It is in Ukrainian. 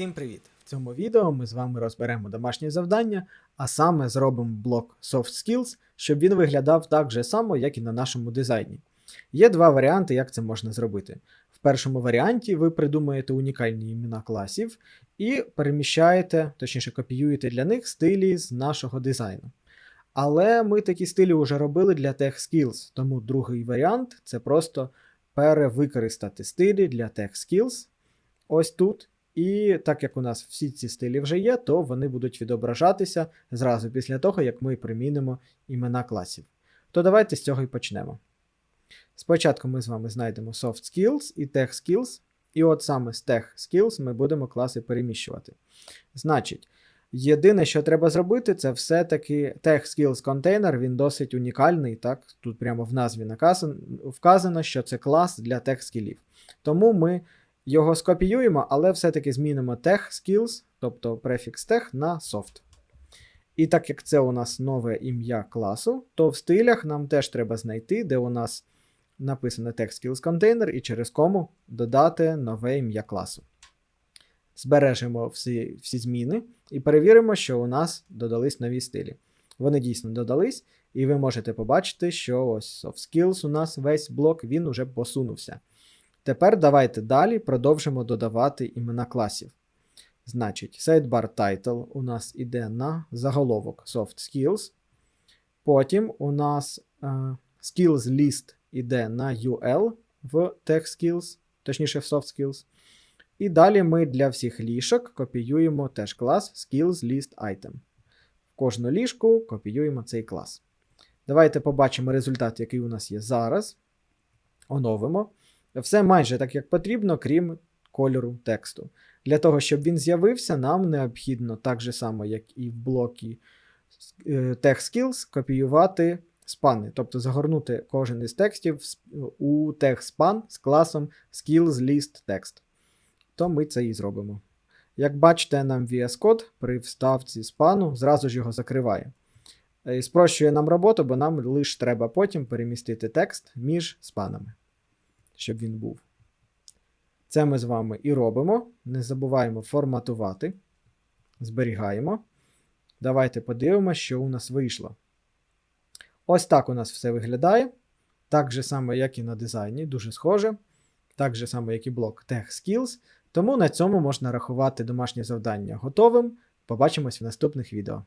Всім привіт! В цьому відео ми з вами розберемо домашнє завдання, а саме зробимо блок Soft Skills, щоб він виглядав так же само, як і на нашому дизайні. Є два варіанти, як це можна зробити. В першому варіанті ви придумаєте унікальні імена класів і переміщаєте, точніше копіюєте для них стилі з нашого дизайну. Але ми такі стилі вже робили для Tech Skills, тому другий варіант це просто перевикористати стилі для Tech Skills ось тут. І так як у нас всі ці стилі вже є, то вони будуть відображатися зразу після того, як ми примінимо імена класів. То давайте з цього і почнемо. Спочатку ми з вами знайдемо Soft Skills і Tech Skills, і от саме з Tech Skills ми будемо класи переміщувати. Значить, єдине, що треба зробити, це все-таки Tech Skills контейнер, він досить унікальний. так? Тут прямо в назві вказано, що це клас для Tech скілів. Тому ми його скопіюємо, але все-таки змінимо tech skills, тобто префікс tech на soft. І так як це у нас нове ім'я класу, то в стилях нам теж треба знайти, де у нас написано tech skills container, і через кому додати нове ім'я класу. Збережемо всі, всі зміни і перевіримо, що у нас додались нові стилі. Вони дійсно додались, і ви можете побачити, що ось soft у нас весь блок він уже посунувся. Тепер давайте далі продовжимо додавати імена класів. Значить, sidebar title у нас іде на заголовок Soft Skills. Потім у нас uh, Skills List іде на UL в Tech Skills, точніше в Soft Skills. І далі ми для всіх ліжок копіюємо теж клас Skills List Item. В кожну ліжку копіюємо цей клас. Давайте побачимо результат, який у нас є зараз. Оновимо. Все майже так, як потрібно, крім кольору тексту. Для того, щоб він з'явився, нам необхідно так же само, як і в блокі Tech Skills, копіювати спани, тобто загорнути кожен із текстів у TextSpan з класом Skills List Text. То ми це і зробимо. Як бачите, нам VS Code при вставці спану зразу ж його закриває. І спрощує нам роботу, бо нам лише треба потім перемістити текст між спанами щоб він був. Це ми з вами і робимо. Не забуваємо форматувати. Зберігаємо. Давайте подивимося, що у нас вийшло. Ось так у нас все виглядає. Так же само, як і на дизайні, дуже схоже. Так же само, як і блок Tech Skills. Тому на цьому можна рахувати домашнє завдання готовим. Побачимось в наступних відео.